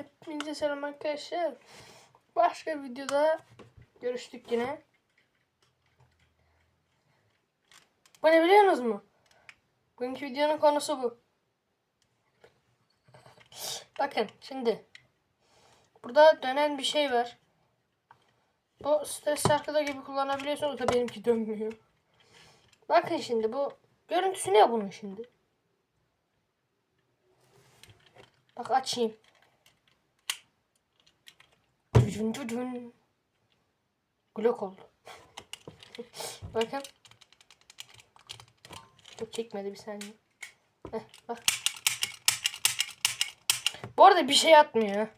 Hepinize selam arkadaşlar. Başka videoda görüştük yine. Bu ne biliyorsunuz mu? Bugünkü videonun konusu bu. Bakın şimdi. Burada dönen bir şey var. Bu stres şarkıda gibi kullanabiliyorsunuz da benimki dönmüyor. Bakın şimdi bu görüntüsü ne bunun şimdi? Bak açayım. Cücün cücün. Glock oldu. Bakın. Çok çekmedi bir saniye. Heh, bak. Bu arada bir şey atmıyor.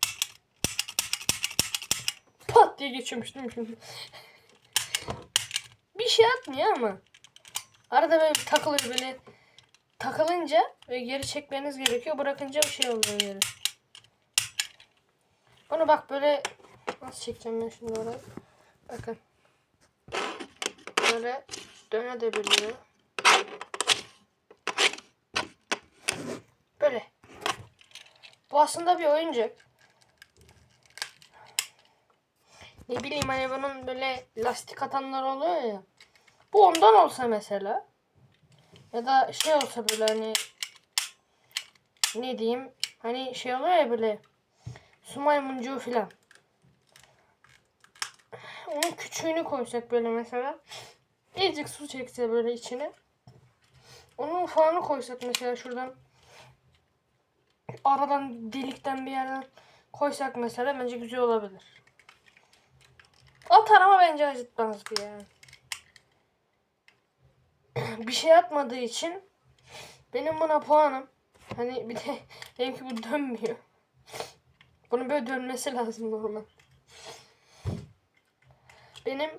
Pat diye geçiyormuş bir şey atmıyor ama. Arada böyle takılıyor böyle. Takılınca ve geri çekmeniz gerekiyor. Bırakınca bir şey oluyor geri. Bunu bak böyle nasıl çekeceğim ben şimdi oraya? Bakın. Böyle dönebiliyor. Böyle. Bu aslında bir oyuncak. Ne bileyim hani bunun böyle lastik atanlar oluyor ya. Bu ondan olsa mesela. Ya da şey olsa böyle hani ne diyeyim hani şey oluyor ya böyle su maymuncuğu filan. Onun küçüğünü koysak böyle mesela. Azıcık su çekse böyle içine. Onun ufağını koysak mesela şuradan aradan delikten bir yerden koysak mesela bence güzel olabilir. Atar ama bence acıtmazdı yani. bir şey atmadığı için benim buna puanım hani bir de benimki bu dönmüyor. Bunun böyle dönmesi lazım normal. Benim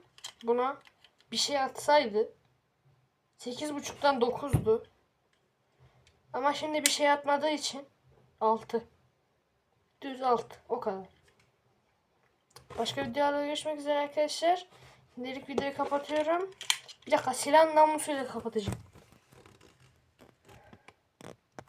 buna bir şey atsaydı 8.5'tan 9'du. Ama şimdi bir şey atmadığı için 6. Düz 6. O kadar. Başka videolarda görüşmek üzere arkadaşlar. Şimdilik videoyu kapatıyorum. Bir dakika silah namlusuyla kapatacağım.